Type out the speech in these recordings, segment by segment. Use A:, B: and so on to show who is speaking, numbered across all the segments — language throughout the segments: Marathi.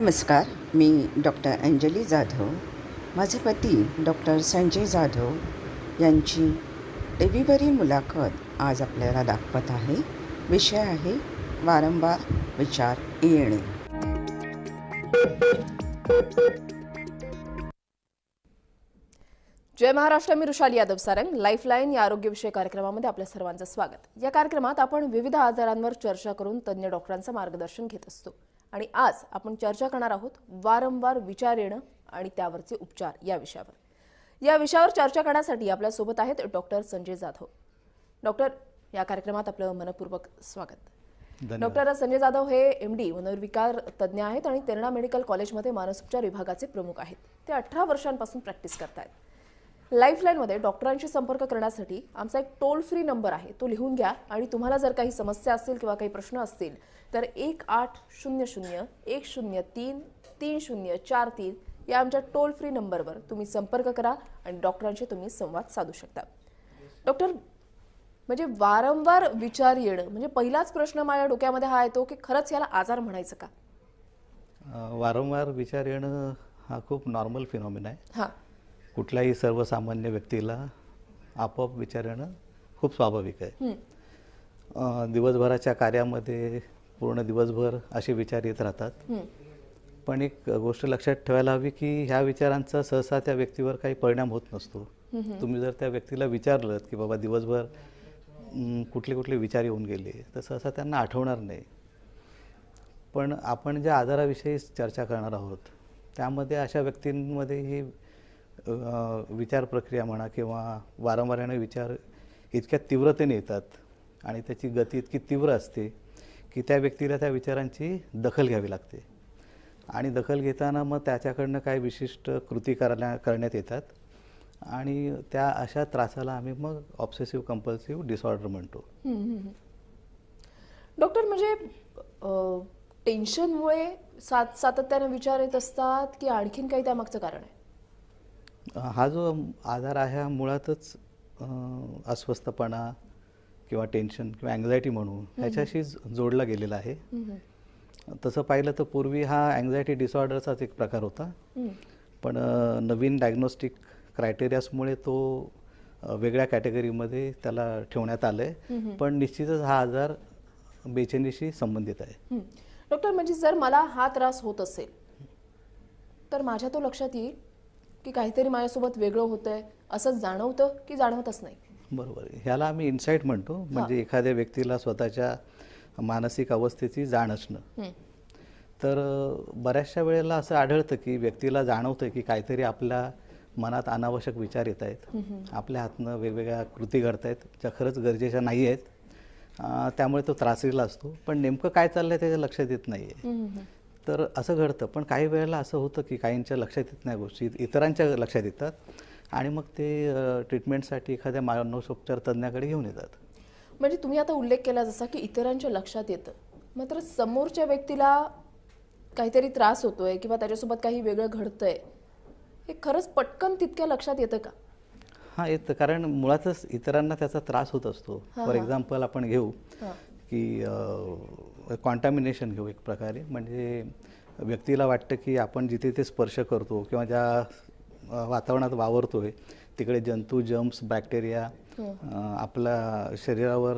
A: नमस्कार मी डॉक्टर अंजली जाधव. माझे पती डॉक्टर संजय जाधव यांची टीव्हीवरील मुलाखत आज आपल्याला दाखवत आहे. विषय आहे वारंवार विचार येणे.
B: जय महाराष्ट्र मी रुशाली यादव सारंग. लाईफलाईन या आरोग्यविषयक कार्यक्रमामध्ये आपल्या सर्वांचं स्वागत. या कार्यक्रमात आपण विविध आजारांवर चर्चा करून तज्ज्ञ डॉक्टरांचं मार्गदर्शन घेत असतो. आणि आज आपण चर्चा करणार आहोत वारंवार विचार येणं आणि त्यावरचे उपचार या विषयावर. या विषयावर चर्चा करण्यासाठी आपल्यासोबत आहेत डॉक्टर संजय जाधव. डॉक्टर या कार्यक्रमात आपलं मनपूर्वक स्वागत. डॉक्टर संजय जाधव हे एम डी मनोविकार तज्ज्ञ आहेत आणि तेरणा मेडिकल कॉलेजमध्ये मानसोपचार विभागाचे प्रमुख आहेत. ते अठरा वर्षांपासून प्रॅक्टिस करतायत. लाईफलाईनमध्ये डॉक्टरांशी संपर्क करण्यासाठी आमचा एक टोल फ्री नंबर आहे. तो लिहून घ्या आणि तुम्हाला जर काही समस्या असतील किंवा काही प्रश्न असतील तर एक आठ शून्य शून्य एक शून्य तीन तीन शून्य चार तीन या आमच्या टोल फ्री नंबरवर तुम्ही संपर्क करा आणि डॉक्टरांशी तुम्ही संवाद साधू शकता. डॉक्टर म्हणजे वारंवार विचार येणं म्हणजे पहिलाच प्रश्न माझ्या डोक्यामध्ये हा येतो की खरंच याला आजार म्हणायचं का?
C: वारंवार विचार येणं हा खूप नॉर्मल फिनॉमिना आहे.
B: हां.
C: कुठल्याही सर्वसामान्य व्यक्तीला आपोआप विचार येणं खूप स्वाभाविक आहे. दिवसभराच्या कार्यामध्ये पूर्ण दिवसभर असे विचार येत राहतात. पण एक गोष्ट लक्षात ठेवायला हवी की ह्या विचारांचा सहसा त्या व्यक्तीवर काही परिणाम होत नसतो. तुम्ही जर त्या व्यक्तीला विचारलं की बाबा दिवसभर कुठले कुठले विचार येऊन गेले तर सहसा त्यांना आठवणार नाही. पण आपण ज्या आजाराविषयी चर्चा करणार आहोत त्यामध्ये अशा व्यक्तींमध्ये ही विचार प्रक्रिया म्हणा किंवा वारंवार विचार इतक्या तीव्रतेने येतात आणि त्याची गती इतकी तीव्र असते की त्या व्यक्तीला त्या विचारांची दखल घ्यावी लागते. आणि दखल घेताना मग त्याच्याकडनं काही विशिष्ट कृती करण्या करण्यात येतात. आणि त्या अशा त्रासाला आम्ही मग ऑब्सेसिव्ह कंपल्सिव्ह डिसऑर्डर म्हणतो.
B: डॉक्टर म्हणजे टेन्शनमुळे सात सातत्याने विचार येत असतात की आणखीन काही त्यामागचं कारण आहे?
C: हा जो आजार आहे हा मुळातच अस्वस्थपणा किंवा टेन्शन किंवा अँझायटी म्हणू ह्याच्याशी जोडला गेलेला आहे. तसं पाहिलं तर पूर्वी हा अँझायटी डिसऑर्डरचाच एक प्रकार होता. पण नवीन डायग्नोस्टिक क्रायटेरियासमुळे तो वेगळ्या कॅटेगरीमध्ये त्याला ठेवण्यात आलं आहे पण निश्चितच हा आजार बेचैनीशी संबंधित आहे.
B: डॉक्टर म्हणजे जर मला हा त्रास होत असेल तर माझ्या तो लक्षात येईल? की काहीतरी माझ्यासोबत वेगळं होतंय असं जाणवतं की जाणवतच नाही?
C: बरोबर. ह्याला आम्ही इन्साईट म्हणतो. म्हणजे एखाद्या व्यक्तीला स्वतःच्या मानसिक अवस्थेची जाण असणं. तर बऱ्याचशा वेळेला असं आढळतं की व्यक्तीला जाणवतं की काहीतरी आपल्या मनात अनावश्यक विचार येत आहेत. आपल्या हातनं वेगवेगळ्या कृती घडत आहेत ज्या खरंच गरजेच्या नाही आहेत. त्यामुळे तो त्रासलेला असतो. पण नेमकं काय चाललं आहे त्याच्या लक्षात येत नाही आहे. तर असं घडतं. पण काही वेळेला असं होतं की काहींच्या लक्षात येत नाही गोष्टी इतरांच्या लक्षात येतात आणि मग ते ट्रीटमेंटसाठी एखाद्या मानसोपचार तज्ज्ञाकडे घेऊन येतात.
B: म्हणजे तुम्ही आता उल्लेख केला जसा की इतरांच्या लक्षात येतं. मात्र समोरच्या व्यक्तीला काहीतरी त्रास होतोय किंवा त्याच्यासोबत काही वेगळं घडतंय हे खरंच पटकन तितक्या लक्षात येतं का?
C: हां येतं. कारण मुळातच इतरांना त्याचा त्रास होत असतो. फॉर एक्झाम्पल आपण घेऊ. की कॉन्टॅमिनेशन घेऊ एक प्रकारे. म्हणजे व्यक्तीला वाटतं की आपण जिथे ते स्पर्श करतो किंवा ज्या वातावरणात वावरतोय तिकडे जंतू जम्प्स बॅक्टेरिया आपल्या शरीरावर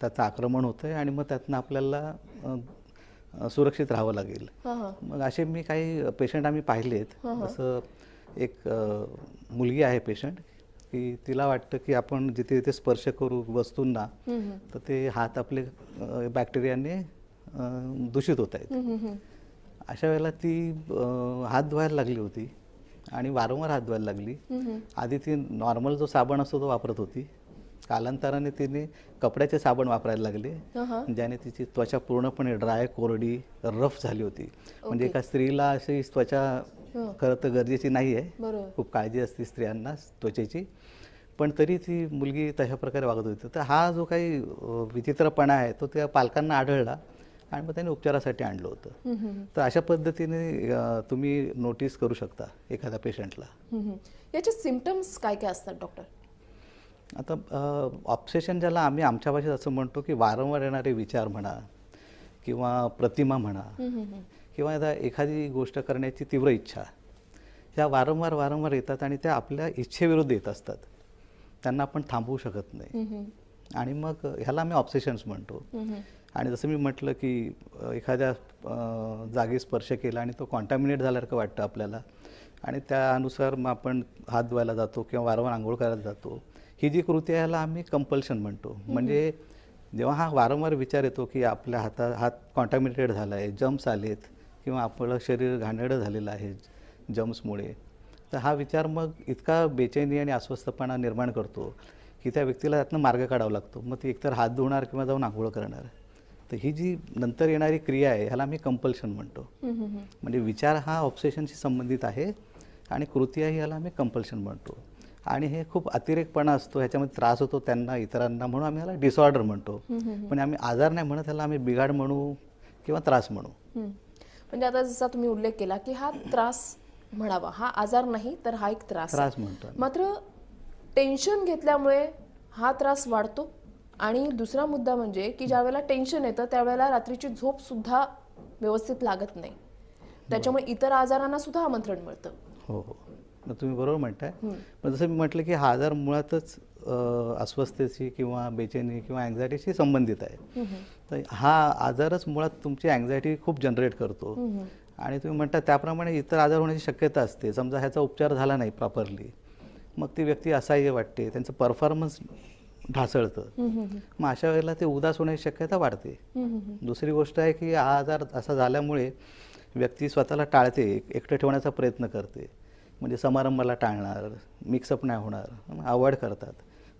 C: त्याचं आक्रमण होतं आहे आणि मग त्यातनं आपल्याला सुरक्षित राहावं लागेल.
B: हां हां.
C: मग असे मी काही पेशंट आम्ही पाहिलेत. जसं एक मुलगी आहे पेशंट की तिला वाटतं की आपण जिथे तिथे स्पर्श करू वस्तूंना तर ते हात आपले बॅक्टेरियाने दूषित होत आहेत. अशा वेळेला ती हात धुवायला लागली होती आणि वारंवार हात धुवायला लागली. आधी ती नॉर्मल जो साबण असतो तो वापरत होती. कालांतराने तिने कपड्याचे साबण वापरायला लागले. ज्याने तिची त्वचा पूर्णपणे ड्राय कोरडी रफ झाली होती. म्हणजे एका स्त्रीला अशी त्वचा खरं तर गरजेची नाही आहे. खूप काळजी असते स्त्रियांना त्वचेची. पण तरी ती मुलगी तशा प्रकारे वागत होती. तर हा जो काही विचित्रपणा आहे तो त्या पालकांना आढळला. आणि मग त्यांनी उपचारासाठी आणलं होतं. तर अशा पद्धतीने तुम्ही नोटीस करू शकता एखाद्या पेशंटला.
B: याचे सिमटम्स काय काय असतात डॉक्टर
C: आता ऑब्सेशन ज्याला आम्ही आमच्या भाषेत असं म्हणतो की वारंवार येणारे विचार म्हणा किंवा प्रतिमा म्हणा. किंवा आता एखादी गोष्ट करण्याची तीव्र इच्छा ह्या वारंवार वारंवार येतात आणि त्या आपल्या इच्छेविरुद्ध येत असतात. त्यांना आपण थांबवू शकत नाही. आणि मग ह्याला आम्ही ऑब्सेशन्स म्हणतो. आणि जसं मी म्हटलं की एखाद्या जागी स्पर्श केला आणि तो कॉन्टॅमिनेट झाल्यासारखं वाटतं आपल्याला. आणि त्यानुसार मग आपण हात धुवायला जातो किंवा वारंवार आंघोळ करायला जातो. ही जी कृती आहे ह्याला आम्ही कंपल्शन म्हणतो. म्हणजे जेव्हा हा वारंवार विचार येतो की आपल्या हाता हात कॉन्टॅमिनेटेड झाला आहे जम्स आलेत किंवा आपलं शरीर घाणेरडं झालेलं आहे जम्समुळे तर हा विचार मग इतका बेचैनी आणि अस्वस्थपणा निर्माण करतो की त्या व्यक्तीला त्यातनं मार्ग काढावा लागतो. मग ती एकतर हात धुणार किंवा जाऊन आंघोळ करणार. तर ही जी नंतर येणारी क्रिया आहे ह्याला आम्ही कंपल्शन म्हणतो. म्हणजे विचार हा ऑब्सेशनशी संबंधित आहे आणि कृती आहे ह्याला आम्ही कंपल्शन म्हणतो. आणि हे खूप अतिरेकपणा असतो ह्याच्यामध्ये त्रास होतो त्यांना इतरांना म्हणून आम्ही ह्याला डिसऑर्डर म्हणतो. पण आम्ही आजार नाही म्हणत ह्याला आम्ही बिघाड म्हणू किंवा त्रास म्हणू.
B: म्हणजे आता जसा तुम्ही उल्लेख केला की हा त्रास म्हणावा हा आजार नाही तर हा एक त्रास.
C: त्रास म्हणतो.
B: मात्र टेन्शन घेतल्यामुळे हा त्रास वाढतो? आणि दुसरा मुद्दा म्हणजे की ज्या वेळेला टेन्शन येतं त्यावेळेला रात्रीची झोप सुद्धा व्यवस्थित लागत नाही. त्याच्यामुळे इतर आजारांना सुद्धा आमंत्रण मिळतं.
C: हो हो. मग तुम्ही बरोबर म्हणताय. पण जसं मी म्हटलं की हा आजार मुळातच अस्वस्थतेशी किंवा बेचैनी किंवा अँझायटीशी संबंधित आहे. तर हा आजारच मुळात तुमची अँझायटी खूप जनरेट करतो. आणि तुम्ही म्हणता त्याप्रमाणे इतर आजार होण्याची शक्यता असते. समजा ह्याचा उपचार झाला नाही प्रॉपरली मग ती व्यक्ती असहाय्य वाटते. त्यांचं परफॉर्मन्स ढासळतं. मग अशा वेळेला ते उदास होण्याची शक्यता वाढते. दुसरी गोष्ट आहे की हा आजार असा झाल्यामुळे व्यक्ती स्वतःला टाळते एकटं ठेवण्याचा प्रयत्न करते. म्हणजे समारंभाला टाळणार मिक्सअप नाही होणार अवॉइड करतात.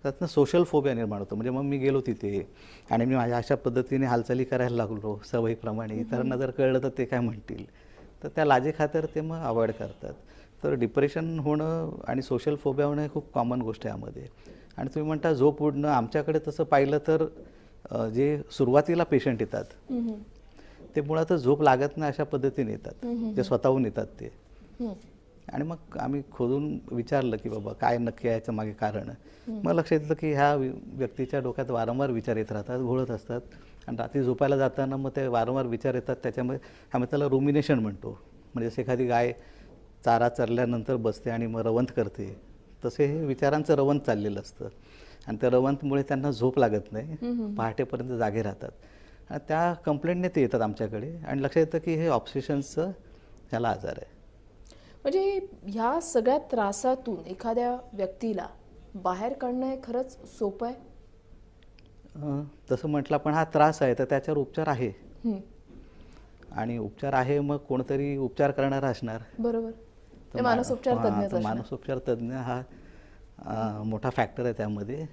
C: त्यातनं सोशल फोबिया निर्माण होतो. म्हणजे मग मी गेलो तिथे आणि मी माझ्या अशा पद्धतीने हालचाली करायला लागलो सवयीप्रमाणे. इतरांना जर कळलं तर ते काय म्हणतील? तर त्या लाजेखातर ते मग अवॉइड करतात. तर डिप्रेशन होणं आणि सोशल फोबिया होणं हे खूप कॉमन गोष्ट आहे यामध्ये. आणि तुम्ही म्हणता झोप उडणं आमच्याकडे तसं पाहिलं तर जे सुरुवातीला पेशंट येतात ते मुळातच झोप लागत नाही अशा पद्धतीने येतात. जे स्वतःहून येतात ते. आणि मग आम्ही खोदून विचारलं की बाबा काय नक्की याचं मागे कारण? मग लक्षात येतं की ह्या व्यक्तीच्या डोक्यात वारंवार विचार येत राहतात घोळत असतात. आणि रात्री झोपायला जाताना मग ते वारंवार विचार येतात त्याच्यामुळे आम्ही त्याला रुमिनेशन म्हणतो. म्हणजे जसं एखादी गाय चारा चरल्यानंतर बसते आणि मग रवंत करते. तसे हे विचारांचं रवंत चाललेलं असतं. आणि त्या रवंतमुळे त्यांना झोप लागत नाही. पहाटेपर्यंत जागे राहतात. आणि त्या कंप्लेंटने ते येतात आमच्याकडे. आणि लक्षात येतं की हे ऑप्सेशन्सचं ह्याला आजार आहे.
B: म्हणजे ह्या सगळ्या त्रासातून एखाद्या व्यक्तीला बाहेर काढणं हे खरंच सोपं आहे?
C: तसं म्हटलं पण हा त्रास आहे तर त्याच्यावर उपचार आहे. आणि उपचार आहे मग कोणतरी उपचार करणारा असणार.
B: बरोबर.
C: तर
B: मानसोपचार असणार.
C: मानसोपचार तज्ज्ञ हा मोठा फॅक्टर आहे त्यामध्ये.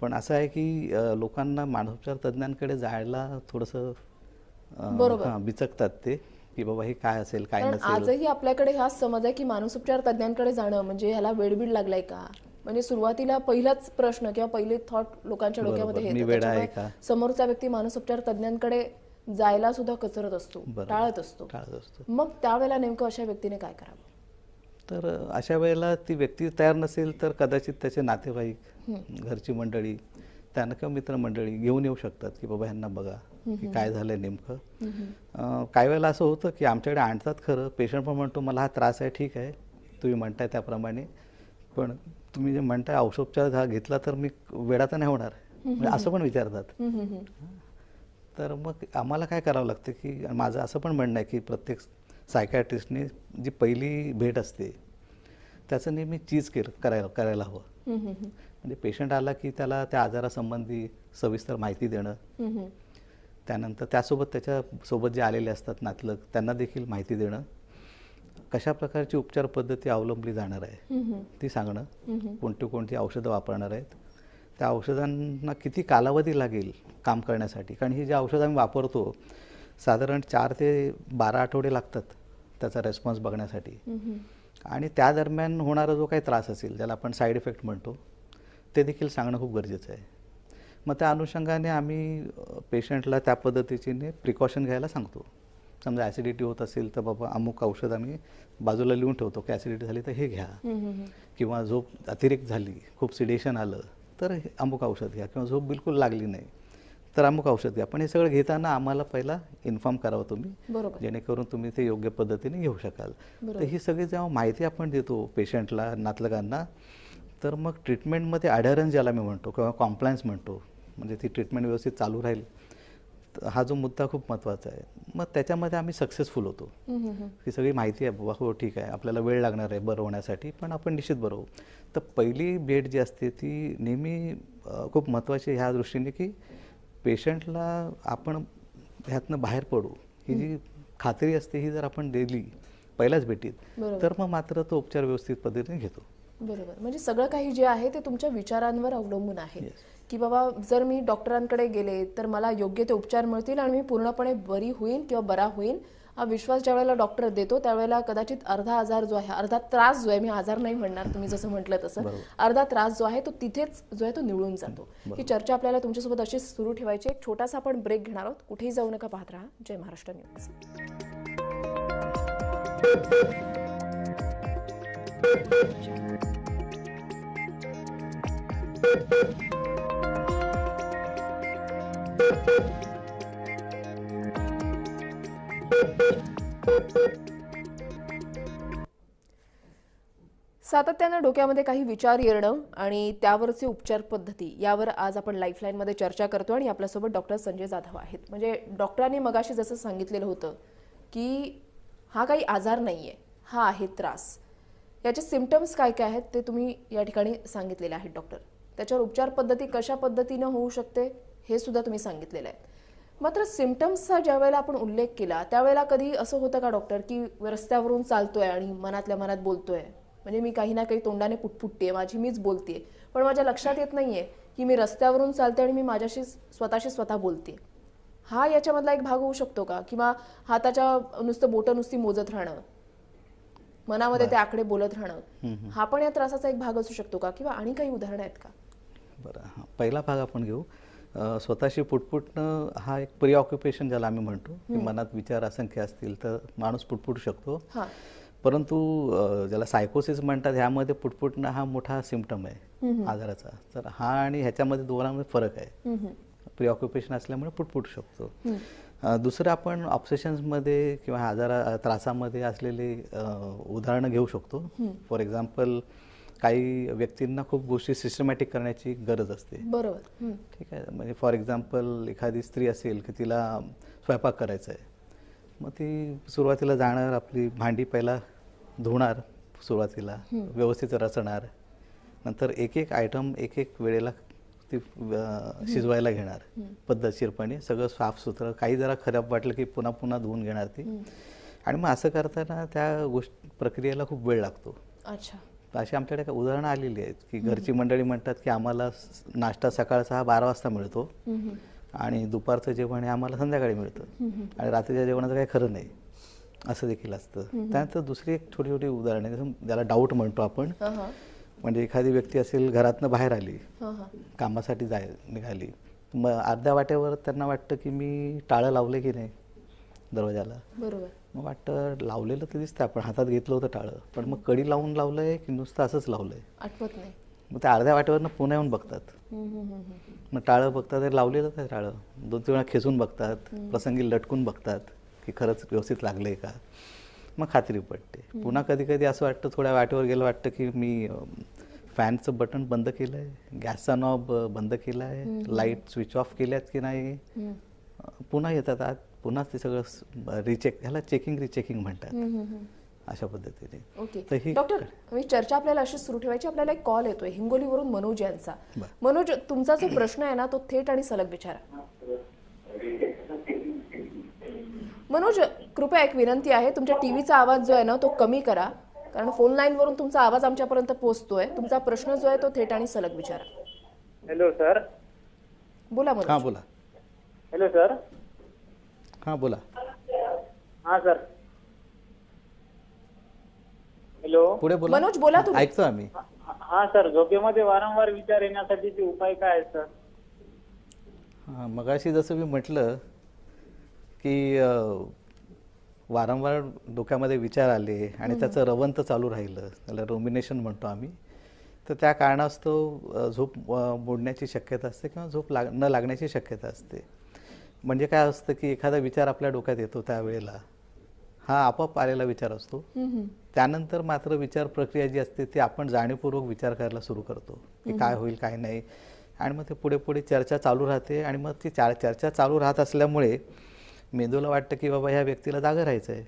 C: पण असं आहे की लोकांना मानसोपचार तज्ज्ञांकडे जायला थोडंसं
B: बरोबर.
C: हां, बिचकतात ते की बाबा हे काय असेल काय नसेल.
B: आजही आपल्याकडे हाच समज आहे की मानसोपचार तज्ञांकडे जाणं म्हणजे ह्याला वेडबीड लागलाय का? म्हणजे सुरुवातीला पहिलाच प्रश्न किंवा पहिले थॉट लोकांच्या डोक्यामध्ये समोरचा व्यक्ती मानसोपचार तज्ञांकडे जायला सुद्धा कचरत असतो. टाळत असतो.
C: टाळत असतो.
B: मग त्यावेळेला नेमकं अशा व्यक्तीने काय करावं?
C: तर अशा वेळेला ती व्यक्ती तयार नसेल तर कदाचित त्याचे नातेवाईक घरची मंडळी त्यांना किंवा मित्रमंडळी घेऊन येऊ शकतात की बाबा ह्यांना बघा की काय झालंय नेमकं. काही वेळेला असं होतं की आमच्याकडे आणतात खरं पेशंट पण म्हणतो मला हा त्रास आहे ठीक आहे तुम्ही म्हणताय त्याप्रमाणे पण तुम्ही जे म्हणताय औषधोपचार घा घेतला तर मी तर नाही होणार. म्हणजे असं पण विचारतात. तर मग आम्हाला काय करावं लागतं की माझं असं पण म्हणणं आहे की प्रत्येक सायकॅट्रिस्टने जी पहिली भेट असते त्याचं नेहमी चीज केलं करायला करायला हवं. म्हणजे पेशंट आला की त्याला त्या आजारासंबंधी सविस्तर माहिती देणं. त्यानंतर त्यासोबत त्याच्यासोबत जे आलेले असतात नातलग त्यांना देखील माहिती देणं. कशा प्रकारची उपचार पद्धती अवलंबली जाणार आहे ती सांगणं. कोणती कोणती औषधं वापरणार आहेत त्या औषधांना किती कालावधी लागेल काम करण्यासाठी? कारण ही जी औषधं आम्ही वापरतो साधारण चार ते बारा आठवडे लागतात त्याचा रेस्पॉन्स बघण्यासाठी. आणि त्या दरम्यान होणारा जो काही त्रास असेल ज्याला आपण साईड इफेक्ट म्हणतो ते देखील सांगणं खूप गरजेचं आहे. मग त्या अनुषंगाने आम्ही पेशंटला त्या पद्धतीने प्रिकॉशन घ्यायला सांगतो. समजा ॲसिडिटी होत असेल तर बाबा अमुक औषध आम्ही बाजूला लिहून ठेवतो की ॲसिडिटी झाली तर हे घ्या. किंवा झोप अतिरिक्त झाली खूप सिडेशन आलं तर हे अमुक औषध घ्या किंवा झोप बिलकुल लागली नाही तर अमुक औषध घ्या. पण हे सगळं घेताना आम्हाला पहिला इन्फॉर्म करावं तुम्ही
B: बरोबर.
C: जेणेकरून तुम्ही ते योग्य पद्धतीने घेऊ शकाल. तर ही सगळी जेव्हा माहिती आपण देतो पेशंटला नातलगांना तर मग ट्रीटमेंटमध्ये अडॅरन्स ज्याला मी म्हणतो किंवा कॉम्प्लायन्स म्हणतो म्हणजे ती ट्रीटमेंट व्यवस्थित चालू राहील हा जो मुद्दा खूप महत्त्वाचा आहे. मग त्याच्यामध्ये आम्ही सक्सेसफुल होतो. ही सगळी माहिती आहे बाबा हो ठीक आहे आपल्याला वेळ लागणार आहे बरं होण्यासाठी पण आपण निश्चित बरं होऊ. तर पहिली भेट जी असते ती नेहमी खूप महत्त्वाची ह्या दृष्टीने की पेशंटला आपण ह्यातनं बाहेर पडू. ही जी खात्री असते ही जर आपण दिली पहिल्याच भेटीत. तर मग मात्र तो उपचार व्यवस्थित पद्धतीने घेतो.
B: बरोबर. म्हणजे सगळं काही जे आहे ते तुमच्या विचारांवर अवलंबून आहे. की बाबा जर मी डॉक्टरांकडे गेले तर मला योग्य ते उपचार मिळतील आणि मी पूर्णपणे बरी होईन किंवा बरा होईन. हा विश्वास ज्या वेळेला डॉक्टर देतो त्यावेळेला कदाचित अर्धा आजार जो आहे अर्धा त्रास जो आहे मी आजार नाही म्हणणार तुम्ही जसं म्हटलं तसं. अर्धा त्रास जो आहे तो तिथेच जो आहे तो निवळून जातो. ही चर्चा आपल्याला तुमच्यासोबत अशीच सुरू ठेवायची एक छोटासा आपण ब्रेक घेणार आहोत. कुठेही जाऊ नका पाहत राहा. जय महाराष्ट्र न्यूज सातत्यानं डोक्यामध्ये काही विचार येणं आणि त्यावरचे उपचार पद्धती यावर आज आपण लाईफलाईनमध्ये चर्चा करतो आणि आपल्यासोबत डॉक्टर संजय जाधव आहेत. म्हणजे डॉक्टरांनी मगाशी जसं सांगितलेलं होतं की हा काही आजार नाही आहे हा आहे त्रास. याचे सिमटम्स काय काय आहेत ते तुम्ही या ठिकाणी सांगितलेले आहेत डॉक्टर त्याच्यावर उपचार पद्धती कशा पद्धतीनं होऊ शकते हे सुद्धा तुम्ही सांगितलेलं आहे. मात्र सिमटम्सचा ज्या वेळेला आपण उल्लेख केला त्यावेळेला कधी असं होतं का डॉक्टर की रस्त्यावरून चालतोय आणि मनातल्या मनात बोलतोय? म्हणजे मी काही ना काही तोंडाने पुटपुटते माझी मीच बोलते पण माझ्या लक्षात येत नाहीये की मी रस्त्यावरून चालते आणि मी माझ्याशी स्वतःशी स्वतः बोलते हा याच्यामधला एक भाग होऊ शकतो का? किंवा हाताच्या नुसतं बोटं नुसती मोजत राहणं? मनामध्ये ते आकडे बोलत राहणं हा पण या त्रासाचा एक भाग असू शकतो का? किंवा आणि काही उदाहरणं आहेत का?
C: बरं हां. पहिला भाग आपण घेऊ. स्वतःशी पुटपुटणं हा एक प्रिऑक्युपेशन ज्याला आम्ही म्हणतो की मनात विचार असंख्य असतील तर माणूस पुटपुटू शकतो.
B: हा.
C: परंतु ज्याला सायकोसिस म्हणतात ह्यामध्ये पुटपुटणं हा मोठा सिमटम आहे आजाराचा. तर हा आणि ह्याच्यामध्ये दोघांमध्ये फरक आहे.
B: हम्म.
C: प्रिऑक्युपेशन असल्यामुळे पुटपुटू शकतो. दुसरं आपण ऑप्सेशन्समध्ये किंवा आजारा त्रासामध्ये असलेली उदाहरणं घेऊ शकतो. फॉर एक्झाम्पल काही व्यक्तींना खूप गोष्टी सिस्टमॅटिक करण्याची गरज असते.
B: बरोबर.
C: ठीक आहे. म्हणजे फॉर एक्झाम्पल एखादी स्त्री असेल की तिला स्वयंपाक करायचा आहे मग ती सुरुवातीला जाणार आपली भांडी पहिला धुणार सुरुवातीला व्यवस्थित रचणार. नंतर एक एक आयटम एक एक वेळेला ती शिजवायला घेणार. पद्धतशीरपणे सगळं साफसुथरं. काही जरा खराब वाटलं की पुन्हा पुन्हा धुवून घेणार ती. आणि मग असं करताना त्या गोष्ट प्रक्रियेला खूप वेळ लागतो.
B: अच्छा.
C: अशी आमच्याकडे काही उदाहरणं आलेली आहेत की घरची मंडळी म्हणतात की आम्हाला नाश्ता सकाळचा हा बारा वाजता मिळतो. आणि दुपारचं जेवण हे आम्हाला संध्याकाळी मिळतं. आणि रात्रीच्या जेवणाचं काही खरं नाही. असं देखील असतं. त्यानंतर दुसरी एक छोटी छोटी उदाहरणे जसं ज्याला डाऊट म्हणतो आपण. म्हणजे एखादी व्यक्ती असेल घरातनं बाहेर आली कामासाठी जाय निघाली. मग अर्ध्या वाटेवर त्यांना वाटतं की मी टाळं लावलं की नाही दरवाजाला?
B: बरोबर.
C: मग वाटतं लावलेलं तर दिसतं आपण हातात घेतलं होतं टाळं. पण मग कडी लावून लावलंय की नुसतं असंच लावलंय?
B: आठवत नाही.
C: मग त्या अर्ध्या वाटेवरनं पुन्हा येऊन बघतात. मग टाळं बघतात ते लावलेलंच आहे टाळं. दोन तीन वेळा खेचून बघतात प्रसंगी लटकून बघतात की खरंच व्यवस्थित लागलंय का? मग खात्री पडते. पुन्हा कधी कधी असं वाटतं थोड्या वाटेवर गेलं वाटतं की मी फॅनचं बटन बंद केलं आहे गॅसचा नॉब बंद केला आहे लाइट स्विच ऑफ केल्यात की नाही? पुन्हा येतात आत पुन्हा ते सगळं रिचेक ह्याला चेकिंग रिचेकिंग म्हणतात. अशा पद्धतीने.
B: ओके. डॉक्टर मी चर्चा आपल्याला अशी सुरू ठेवायची. आपल्याला एक कॉल येतोय हिंगोलीवरून मनोज यांचा. मनोज तुमचा जो प्रश्न आहे ना तो थेट आणि सलग विचारा. मनोज कृपया एक विनंती आहे तुमच्या टीव्हीचा आवाज जो आहे ना तो कमी करा. कारण फोन लाईन वरून तुमचा आवाज आमच्यापर्यंत पोहोचतोय. तुमचा प्रश्न जो आहे तो थेट आणि सलग विचारा.
D: हॅलो सर
B: बोला
C: हां
B: मनोज.
C: बोला.
D: हॅलो सर
C: हां बोला.
D: हां सर हॅलो
C: पुढे बोला.
B: मनोज बोला तुम्ही.
C: ऐकतो आम्ही.
D: हां सर झोपेमध्ये वारंवार विचार येण्यासाठीचे उपाय काय आहेत सर
C: हां मगाशी जसं मी म्हटलं की वारंवार डोक्यामध्ये विचार आले आणि त्याचं रवंत चालू राहिलं त्याला रोमिनेशन म्हणतो आम्ही तर त्या कारणास्तव झोप मोडण्याची शक्यता असते किंवा झोप लाग न लागण्याची शक्यता असते. म्हणजे काय असतं की एखादा विचार आपल्या डोक्यात येतो त्यावेळेला हा आपोआप आलेला विचार असतो. त्यानंतर मात्र विचार प्रक्रिया जी असते ती आपण जाणीवपूर्वक विचार करायला सुरू करतो की काय होईल काय नाही. आणि मग ते पुढे पुढे चर्चा चालू राहते आणि मग ती चा चर्चा चालू राहत असल्यामुळे मेंदूला वाटतं की बाबा ह्या व्यक्तीला जागं राहायचं आहे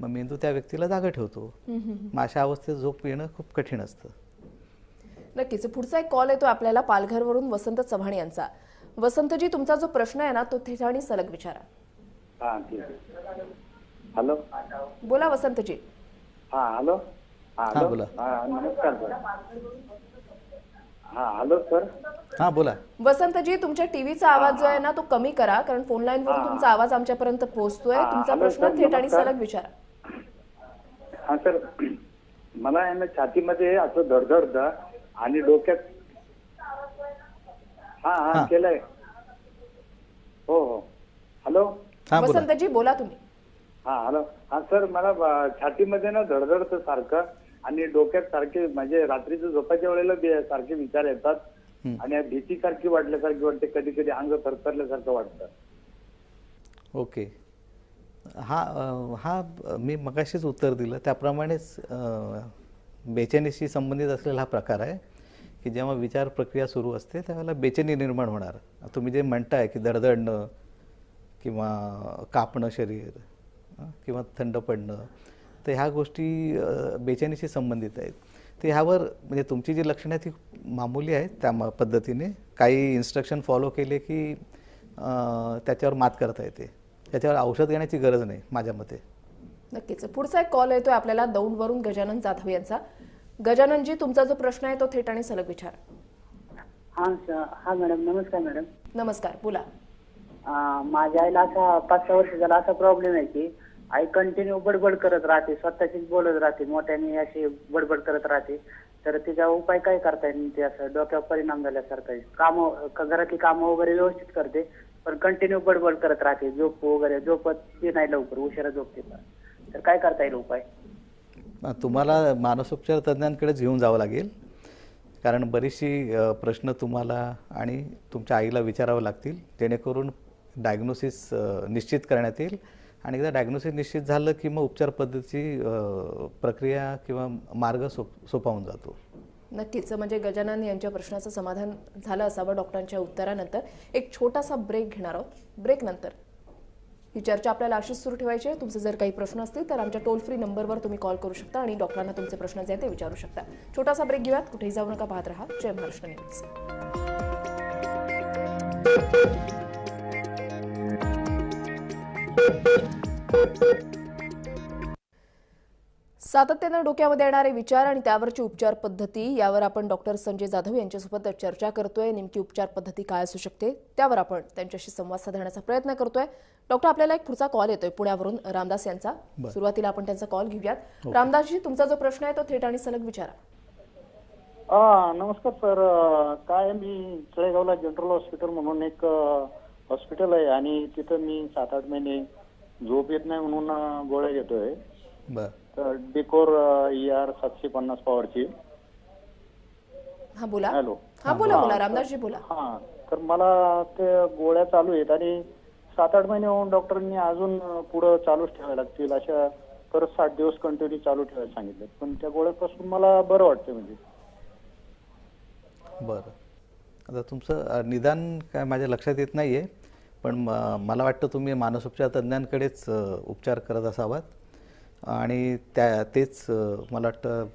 C: मग मेंदू त्या व्यक्तीला जागं ठेवतो. मग अशा अवस्थेत झोप येणं खूप कठीण असतं.
B: नक्कीच. पुढचा एक कॉल येतो आपल्याला पालघरवरून वसंत चव्हाण यांचा. वसंतजी तुमचा जो प्रश्न आहे ना तो ठिकाणी सलग विचारा.
D: हा ठीक आहे. हॅलो?
B: बोला वसंतजी.
D: हा हॅलो? हा हॅलो?
C: बोला.
D: हा नमस्कार हा हॅलो सर.
C: हां बोला.
B: वसंतजी तुमच्या टीव्हीचा आवाज जो आहे ना तो कमी करा कारण फोन लाईन वरून तुमचा आवाज आमच्यापर्यंत पोहोचतोय.
D: हा,
B: तुमचा
D: हॅलो,
B: प्रश्न
D: सर,
B: थेट आणि
D: नमस्कार.
B: सलग विचारा.
D: हा सर मला आहे ना छातीमध्ये असं धडधडतं आणि डोक्यात हा हा
C: हा.
D: केलंय. हो हो. हॅलो?
C: हां बोला.
B: वसंतजी बोला तुम्ही.
D: हा हॅलो. हा सर मला छातीमध्ये ना धडधडतं सारखं. आणि डोक्यात सारखे म्हणजे रात्रीचं झोपायच्या वेळेला सारखे विचार येतात. आणि भीती सारखी वाटल्यासारखी वाटते कधी कधी अंग थरथरल्यासारखं वाटतं.
C: ओके. हा हा मी मगाशीच उत्तर दिलं. त्याप्रमाणेच बेचैनीशी संबंधित असलेला हा प्रकार आहे की जेव्हा विचार प्रक्रिया सुरू असते त्यावेळेला बेचैनी निर्माण होणार. तुम्ही जे म्हणताय की दडदडणं किंवा कापणं शरीर किंवा थंड पडणं तर ह्या गोष्टी बेचैनीशी संबंधित आहेत. तर ह्यावर म्हणजे तुमची जी लक्षणं आहेत ती मामूली आहेत त्या पद्धतीने. काही इन्स्ट्रक्शन फॉलो केले की त्याच्यावर मात करता येते. त्याच्यावर औषध घेण्याची गरज नाही माझ्या मते.
B: नक्कीच. पुढचा एक कॉल येतोय आपल्याला दौंडवरून गजानन जाधव यांचा. गजाननजी तुमचा जो प्रश्न आहे तो थेट आणि सलग विचारा.
E: हा हा मॅडम. नमस्कार मॅडम.
B: नमस्कार. बोला.
E: माझ्या आईला असा पाच सहा वर्ष झाला असा प्रॉब्लेम आहे की आई कंटिन्यू बडबड करत राहते स्वतःचीच बोलत राहते मोठ्याने अशी बडबड करत राहते. तर तिचा उपाय काय करता येईल? ते असं डोक्यावर परिणाम झाल्यासारखं काम घरातली कामं वगैरे व्यवस्थित करते पण कंटिन्यू बडबड करत राहते. झोप वगैरे झोपत ती नाही लवकर उशिरा झोपते. पण. तर काय करता येईल उपाय?
C: तुम्हाला मानसोपचार तज्ज्ञांकडेच घेऊन जावं लागेल. कारण बरीचशी प्रश्न तुम्हाला आणि तुमच्या आईला विचारावं लागतील. जेणेकरून डायग्नोसिस निश्चित करण्यात येईल. आणि एकदा डायग्नोसिस निश्चित झालं की मग उपचार पद्धतीची प्रक्रिया किंवा मार्ग सोप सोपावून जातो.
B: नक्कीच. म्हणजे गजानन यांच्या प्रश्नाचं समाधान झालं असावं डॉक्टरांच्या उत्तरानंतर. एक छोटासा ब्रेक घेणार आहोत. ब्रेक नंतर. ही चर्चा आपल्याला अशीच सुरू ठेवायची आहे. तुमचे जर काही प्रश्न असतील तर आमच्या टोल फ्री नंबरवर तुम्ही कॉल करू शकता आणि डॉक्टरांना तुमचे प्रश्न जे आहेत ते विचारू शकता. छोटासा ब्रेक घेऊयात. कुठेही जाऊ नका पाहत राहा. जय महाराष्ट्र न्यूज सातत्यानं डोक्यामध्ये येणारे विचार आणि त्यावरची उपचार पद्धती यावर आपण डॉक्टर संजय जाधव यांच्यासोबत चर्चा करतोय. नेमकी उपचार पद्धती काय असू शकते त्यावर आपण त्यांच्याशी संवाद साधण्याचा प्रयत्न करतोय. डॉक्टर आपल्याला एक पुढचा कॉल येतोय पुण्यावरून रामदास यांचा. सुरुवातीला आपण त्यांचा कॉल घेऊयात. रामदासजी तुमचा जो प्रश्न आहे तो थेट आणि सलग विचारा.
F: हा नमस्कार सर. काय मी तळेगावला जनरल हॉस्पिटल म्हणून एक हॉस्पिटल आहे आणि तिथं मी सात आठ महिने झोप येत नाही म्हणून गोळ्या घेतोय.
C: बरं.
F: तर डिकोर ई आर सातशे पन्नास पॉवरची.
B: हा बोला.
F: हॅलो.
B: हा बोला बोला. रामदासजी बोला.
F: हा. तर मला ते गोळ्या चालू आहेत आणि सात आठ महिने होऊन डॉक्टरांनी अजून पुढं चालूच ठेवायला लागतील. अशा परत साठ दिवस कंटिन्यू चालू ठेवायला सांगितलं पण त्या गोळ्यापासून मला बरं वाटतं म्हणजे.
C: बरं. आता तुमचं निदान काय माझ्या लक्षात येत नाही आहे पण म- मला वाटतं तुम्ही मानसोपचार तज्ज्ञांकडेच उपचार करत असावात. आणि त्या तेच मला वाटतं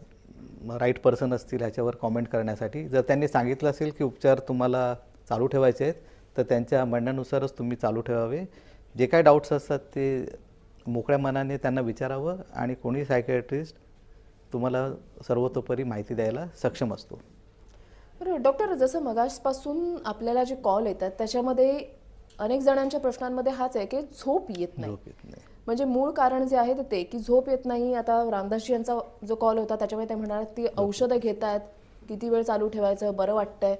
C: राईट पर्सन असतील ह्याच्यावर कॉमेंट करण्यासाठी. जर त्यांनी सांगितलं असेल की उपचार तुम्हाला चालू ठेवायचे आहेत तर त्यांच्या म्हणण्यानुसारच तुम्ही चालू ठेवावे. जे काय डाऊट्स असतात ते मोकळ्या मनाने त्यांना विचारावं आणि कोणी सायकॅट्रिस्ट तुम्हाला सर्वतोपरी माहिती द्यायला सक्षम असतो.
B: बरं डॉक्टर जसं मगासपासून आपल्याला जे कॉल येतात त्याच्यामध्ये अनेक जणांच्या प्रश्नांमध्ये हाच आहे की झोप येत नाही. म्हणजे मूळ कारण जे आहे ते की झोप येत नाही. आता रामदासजी यांचा जो कॉल होता त्याच्यामध्ये ते म्हणाले ती औषधं घेत आहेत किती वेळ चालू ठेवायचं बरं वाटतंय.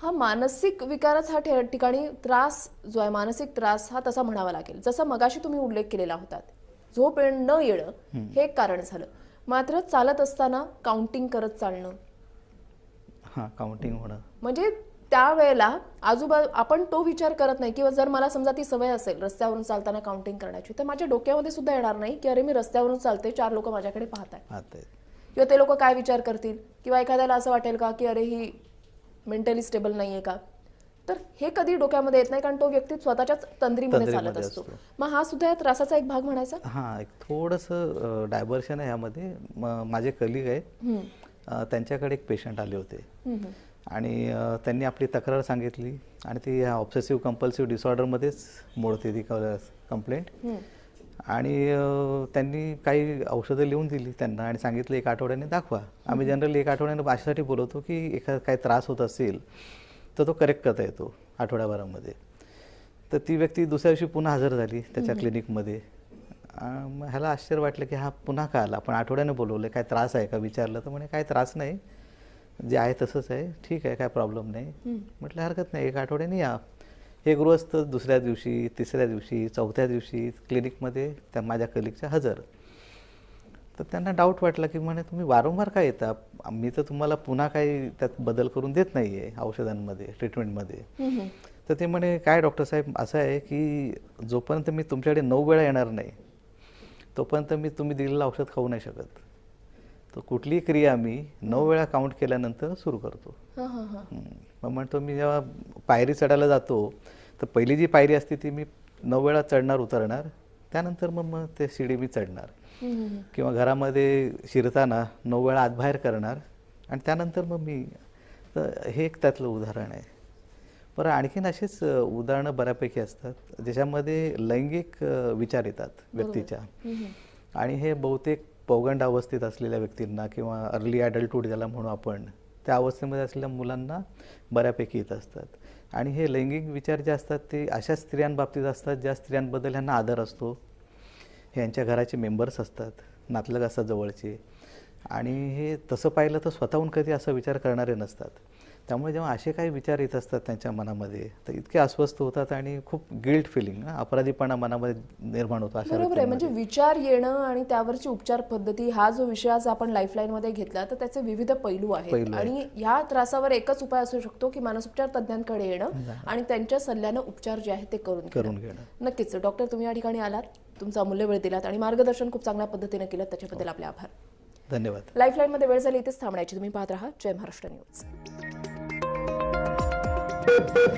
B: हा मानसिक विकाराचा हा ठिकाणी त्रास जो आहे मानसिक त्रास हा तसा म्हणावा लागेल. जसं मगाशी तुम्ही उल्लेख केलेला होता. झोप येणं न येणं हे एक कारण झालं. मात्र चालत असताना काउंटिंग करत चालणं.
C: हां काउंटिंग होणं.
B: म्हणजे त्यावेळेला आजूबा आपण तो विचार करत नाही किंवा जर मला समजा ती सवय असेल रस्त्यावरून चालताना काउंटिंग करण्याची तर माझ्या डोक्यामध्ये सुद्धा येणार नाही की अरे मी रस्त्यावरून चालते चार लोक माझ्याकडे पाहत आहेत
C: पाहत आहेत
B: किंवा ते लोक काय विचार करतील? किंवा एखाद्याला असं वाटेल का की अरे ही मेंटली स्टेबल नाही आहे का? तर हे कधी डोक्यामध्ये येत नाही कारण तो व्यक्ती स्वतःच्याच तंद्रीमध्ये चालत असतो. मग हा सुद्धा या त्रासाचा एक भाग म्हणायचा?
C: हां एक थोडंसं डायव्हर्शन आहे ह्यामध्ये म- माझे कलिग आहेत. त्यांच्याकडे एक पेशंट आले होते. आणि त्यांनी आपली तक्रार सांगितली आणि ती ह्या ऑब्सेसिव्ह कंपल्सिव्ह डिसऑर्डरमध्येच मोडते ती कंप्लेंट आणि त्यांनी काही औषधं लिहून दिली त्यांना आणि सांगितलं एक आठवड्याने दाखवा. आम्ही जनरली एक आठवड्याने अशासाठी बोलवतो की एखादा काही त्रास होत असेल तर तो करेक्ट करता येतो आठवड्याभरामध्ये. तर ती व्यक्ती दुसऱ्या दिवशी पुन्हा हजर झाली त्याच्या क्लिनिकमध्ये ह्याला आश्चर्य वाटलं की हा पुन्हा का आला? आपण आठवड्यानं बोलवलं काय त्रास आहे का विचारलं तर म्हणे काय त्रास नाही. जे आहे तसंच आहे. ठीक आहे काय प्रॉब्लेम नाही. म्हटलं हरकत नाही. एक आठवड्याने या. हे गृहस्थ दुसऱ्या दिवशी तिसऱ्या दिवशी चौथ्या दिवशी क्लिनिकमध्ये त्या माझ्या कलिकच्या हजर. तर त्यांना डाऊट वाटला की म्हणे तुम्ही वारंवार काय येता? मी तर तुम्हाला पुन्हा काही त्यात बदल करून देत नाही आहे औषधांमध्ये ट्रीटमेंटमध्ये तर ते म्हणे काय डॉक्टर साहेब असं आहे की जोपर्यंत मी तुमच्याकडे नऊ वेळा येणार नाही तोपर्यंत मी तुम्ही दिलेलं औषध खाऊ नाही शकत. तर कुठलीही क्रिया मी नऊ वेळा काउंट केल्यानंतर सुरू करतो.
B: हां हां हां.
C: मग म्हणतो मी जेव्हा पायरी चढायला जातो तर पहिली जी पायरी असते ती मी नऊ वेळा चढणार उतरणार. त्यानंतर मग मग ते शिडी मी चढणार. किंवा घरामध्ये शिरताना नऊ वेळा आतबाहेर करणार. आणि त्यानंतर मग मी तर हे एक त्यातलं उदाहरण आहे. बरं आणखीन अशीच अ, उदाहरणं बऱ्यापैकी असतात ज्याच्यामध्ये लैंगिक विचार येतात व्यक्तीच्या. आणि हे बहुतेक पौगंड अवस्थेत असलेल्या व्यक्तींना किंवा अर्ली ॲडल्टहूड ज्याला म्हणू आपण त्या अवस्थेमध्ये असलेल्या मुलांना बऱ्यापैकी येत असतात. आणि हे लैंगिक विचार जे असतात ते अशा स्त्रियांबाबतीत असतात ज्या स्त्रियांबद्दल ह्यांना आदर असतो. हे यांच्या घराचे मेंबर्स असतात नातलग असतात जवळचे आणि हे तसं पाहिलं तर स्वतःहून कधी असा विचार करणारे नसतात. त्यामुळे जेव्हा असे काही विचार येत असतात त्यांच्या मनामध्ये तर इतके अस्वस्थ होतात आणि खूप गिल्ट फिलिंग अपराधीपणा मनामध्ये निर्माण होतो अशा
B: बरोबर आहे. म्हणजे. विचार येणं आणि त्यावरची उपचार पद्धती हा जो विषय आज आपण लाईफलाईन मध्ये घेतला तर त्याचे विविध पैलू आहेत. आणि ह्या त्रासावर एकच उपाय असू शकतो की मानसोपचार तज्ञांकडे येणं आणि त्यांच्या सल्ल्यानं उपचार जे आहेत ते करून घेणं.
C: करून घेणं.
B: नक्कीच. डॉक्टर तुम्ही या ठिकाणी आलात. तुमचा अमूल्य वेळ दिलात आणि मार्गदर्शन खूप चांगल्या पद्धतीने केलं. त्याच्याबद्दल आपले आभार.
C: धन्यवाद.
B: लाईफलाईन मध्ये वेळ झाली इथेच थांबण्याची. तुम्ही पाहत राहा. जय महाराष्ट्र न्यूज.
G: Thank